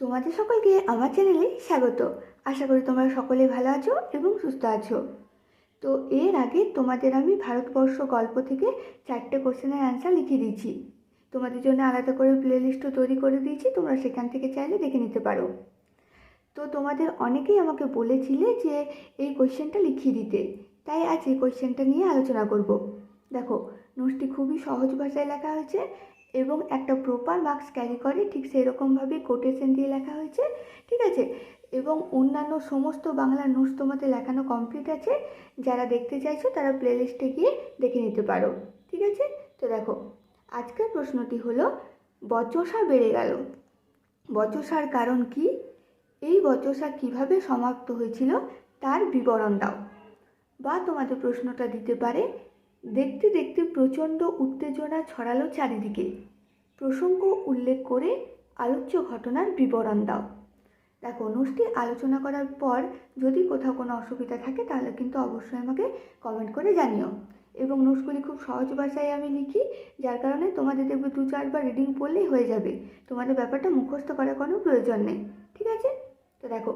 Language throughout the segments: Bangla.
তোমাদের সকলকে আমার চ্যানেলে স্বাগত। আশা করি তোমরা সকলে ভালো আছো এবং সুস্থ আছো। তো এর আগে তোমাদের আমি ভারতবর্ষ গল্প থেকে চারটে কোশ্চেনের অ্যান্সার লিখে দিয়েছি। তোমাদের জন্য আলাদা করে প্লেলিস্টও তৈরি করে দিয়েছি, তোমরা সেখান থেকে চাইলে দেখে নিতে পারো। তো তোমাদের অনেকেই আমাকে বলেছিলে যে এই কোশ্চেনটা লিখিয়ে দিতে। তাই আজ এই কোশ্চেনটা নিয়ে আলোচনা করব। দেখো নোটটি খুবই সহজ ভাষায় লেখা হয়েছে। এবং একটা প্রপার মার্কস ক্যারি করে, ঠিক সেরকমভাবে কোটেশন দিয়ে লেখা হয়েছে, ঠিক আছে? এবং অন্যান্য সমস্ত বাংলা নোটস তোমাদের লেখানো কমপ্লিট আছে, যারা দেখতে চাইছো তারা প্লেলিস্টে গিয়ে দেখে নিতে পারো, ঠিক আছে? তো দেখো, আজকের প্রশ্নটি হলো, বচসা বেড়ে গেল। বচসার কারণ কি? এই বচসা কীভাবে সমাপ্ত হয়েছিল? তার বিবরণ দাও। বা তোমাদের প্রশ্নটা দিতে পারে দেখতে দেখতে প্রচণ্ড উত্তেজনা ছড়ালো চারিদিকে। প্রসঙ্গ উল্লেখ করে আলোচ্য ঘটনার বিবরণ দাও। দেখো নোটটি আলোচনা করার পর যদি কোথাও কোনো অসুবিধা থাকে, তাহলে কিন্তু অবশ্যই আমাকে কমেন্ট করে জানিও। এবং নোটসগুলি খুব সহজ ভাষায় আমি লিখি, যার কারণে তোমাদের দেখবে দু চারবার রিডিং পড়লেই হয়ে যাবে। তোমাদের ব্যাপারটা মুখস্থ করার কোনো প্রয়োজন নেই, ঠিক আছে? তো দেখো,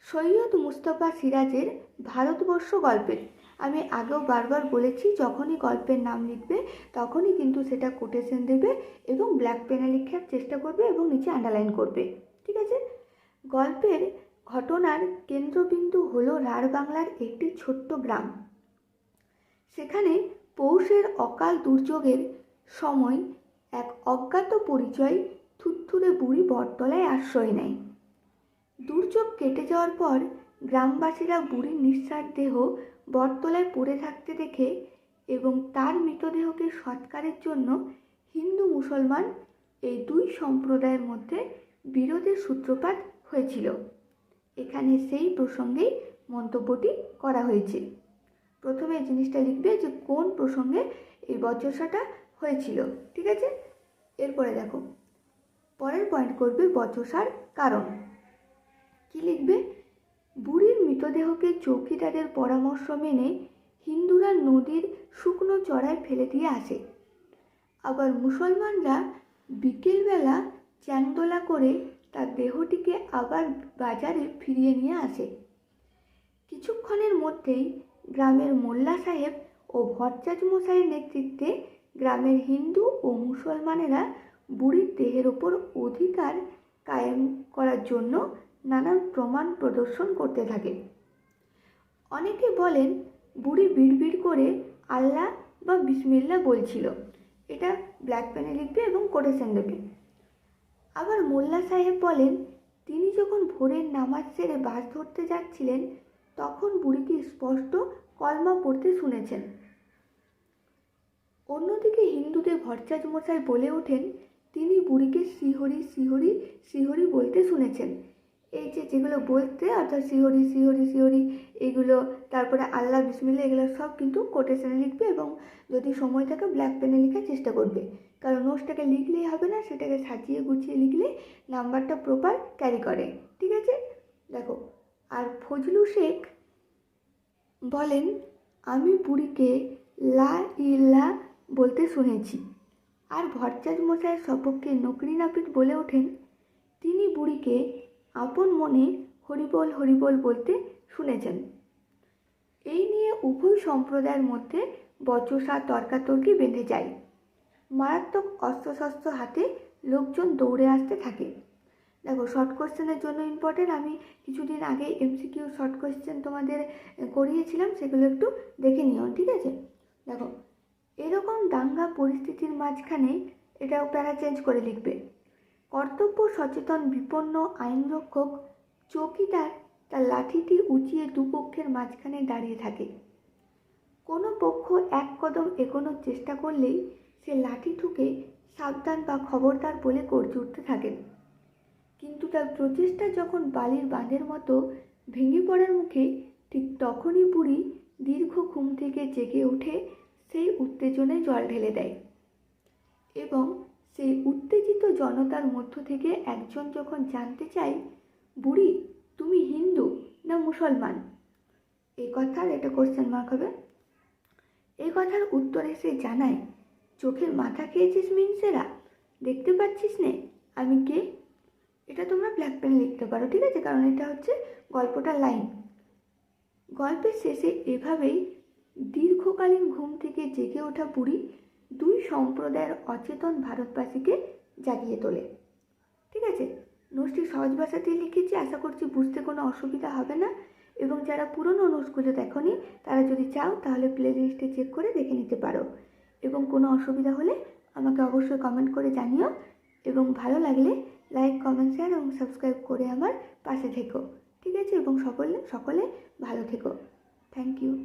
সৈয়দ মুস্তফা সিরাজের ভারতবর্ষ গল্পের। আমি আগেও বারবার বলেছি, যখনই গল্পের নাম লিখবে, তখনই কিন্তু সেটা কোটেশন দেবে এবং ব্ল্যাক পেনে লেখার চেষ্টা করবে এবং নিচে আন্ডারলাইন করবে। ঠিক আছে? গল্পের ঘটনার কেন্দ্রবিন্দু হলো রাঢ় বাংলার একটি ছোট্ট গ্রাম। সেখানে পৌষের অকাল দুর্যোগের সময় এক অজ্ঞাত পরিচয় থুত্থুরে বুড়ি বটতলায় আশ্রয় নেয়। দুর্যোগ কেটে যাওয়ার পর গ্রামবাসীরা বুড়ির নিঃশ্বাস দেহ বটতলায় পড়ে থাকতে দেখে এবং তার মৃতদেহকে সৎকারের জন্য হিন্দু মুসলমান এই দুই সম্প্রদায়ের মধ্যে বিরোধের সূত্রপাত হয়েছিল। এখানে সেই প্রসঙ্গেই মন্তব্যটি করা হয়েছে। প্রথমে জিনিসটা লিখবে যে কোন প্রসঙ্গে এই বচসাটা হয়েছিল, ঠিক আছে? এরপরে দেখো। পরের পয়েন্ট করবে বচসার কারণ। কি লিখবে? মৃতদেহকে চৌকিদারের পরামর্শ মেনে হিন্দুরা নদীর শুকনো চড়ায় ফেলে দিয়ে আসে। আবার মুসলমানরা বিকেলবেলা চ্যাংদোলা করে তার দেহটিকে আবার বাজারে ফিরিয়ে নিয়ে আসে। কিছুক্ষণের মধ্যেই গ্রামের মোল্লা সাহেব ও ভট্টাচ মশাইয়ের নেতৃত্বে গ্রামের হিন্দু ও মুসলমানেরা বুড়ির দেহের ওপর অধিকার কায়েম করার জন্য নানান প্রমাণ প্রদর্শন করতে থাকে। অনেকে বলেন, বুড়ি বিড়বিড় করে আল্লাহ বা বিসমিল্লা বলছিল। এটা ব্ল্যাক পেনে লিখবে এবং কোটেশন দেবে। আবার মোল্লা সাহেব বলেন, তিনি যখন ভোরের নামাজ সেরে বাস ধরতে যাচ্ছিলেন, তখন বুড়িকে স্পষ্ট কলমা পড়তে শুনেছেন। অন্যদিকে হিন্দুদের ভট্টাচ মশাই বলে ওঠেন, তিনি বুড়িকে শ্রীহরি শ্রীহরি শ্রীহরি বলতে শুনেছেন। এই যে যেগুলো বলতে অর্থাৎ শিহরি শিহরি শিহরি এগুলো, তারপরে আল্লাহ বিসমিল্লা এগুলো সব কিন্তু কোটেশনে লিখবে এবং যদি সময় থাকে ব্ল্যাক পেনে লেখার চেষ্টা করবে। কারণ নোটসটাকে লিখলেই হবে না, সেটাকে সাজিয়ে গুছিয়ে লিখলে নাম্বারটা প্রপার ক্যারি করে। ঠিক আছে? দেখো, আর ফজলু শেখ বলেন, আমি বুড়িকে লা ইল্লা বলতে শুনেছি। আর ভট্টাচ মশাইয়ের সপক্ষে নকরি নাপিত বলে ওঠেন। তিনি বুড়িকে আপন মনে হরিবল হরিবল বলতে শুনেছেন। এই নিয়ে উভয় সম্প্রদায়ের মধ্যে বচসা তর্কাতর্কি বেঁধে যায়। মারাত্মক অস্ত্রশস্ত্র হাতে লোকজন দৌড়ে আসতে থাকে। দেখো শর্ট কোশ্চেনের জন্য ইম্পর্টেন্ট আমি কিছুদিন আগে এমসিকিউ শর্ট কোশ্চেন তোমাদের করিয়েছিলাম, সেগুলো একটু দেখে নিও, ঠিক আছে? দেখো, এরকম দাঙ্গা পরিস্থিতির মাঝখানে এটাও প্যারা চেঞ্জ করে লিখবে। কর্তব্য সচেতন, বিপন্ন আইনরক্ষক চৌকিদার তার লাঠিটি উঁচিয়ে দুপক্ষের মাঝখানে দাঁড়িয়ে থাকে। কোনো পক্ষ এক কদম এগোনোর চেষ্টা করলেই সে লাঠি ঠুকে সাবধান বা খবরদার বলে গর্জে উঠতে থাকেন। কিন্তু তার প্রচেষ্টা যখন বালির বাঁধের মতো ভেঙে পড়ার মুখে ঠিক তখনই বুড়ি দীর্ঘ ঘুম থেকে জেগে উঠে সেই উত্তেজনায় জল ঢেলে দেয় এবং সেই উত্তেজিত জনতার মধ্য থেকে একজন যখন জানতে চায়, বুড়ি, তুমি হিন্দু না মুসলমান? এই কথার এটা কোশ্চেন মার্ক হবে। এই কথার উত্তরে সে জানায়, চোখের মাথা খেয়েছিস মিনসেরা? দেখতে পাচ্ছিস নে, আমি কে? এটা তোমরা ব্ল্যাক পেন লিখতে পারো, ঠিক আছে? কারণ এটা হচ্ছে গল্পটা লাইন গল্পের শেষে এভাবেই দীর্ঘকালীন ঘুম থেকে জেগে ওঠা বুড়ি দুই সম্প্রদায়ের অচেতন ভারতবাসীকে জাগিয়ে তোলে। ঠিক আছে? নোটসটি সহজ ভাষাতেই লিখেছি, আশা করছি বুঝতে কোনো অসুবিধা হবে না। এবং যারা পুরনো নোটসগুলো দেখোনি, তারা যদি চাও, তাহলে প্লে লিস্টে চেক করে দেখে নিতে পারো। এবং কোনো অসুবিধা হলে আমাকে অবশ্যই কমেন্ট করে জানিও। এবং ভালো লাগলে লাইক কমেন্ট শেয়ার এবং সাবস্ক্রাইব করে আমার পাশে থেকো। ঠিক আছে? এবং সকলে সকলে ভালো থেকো। Thank you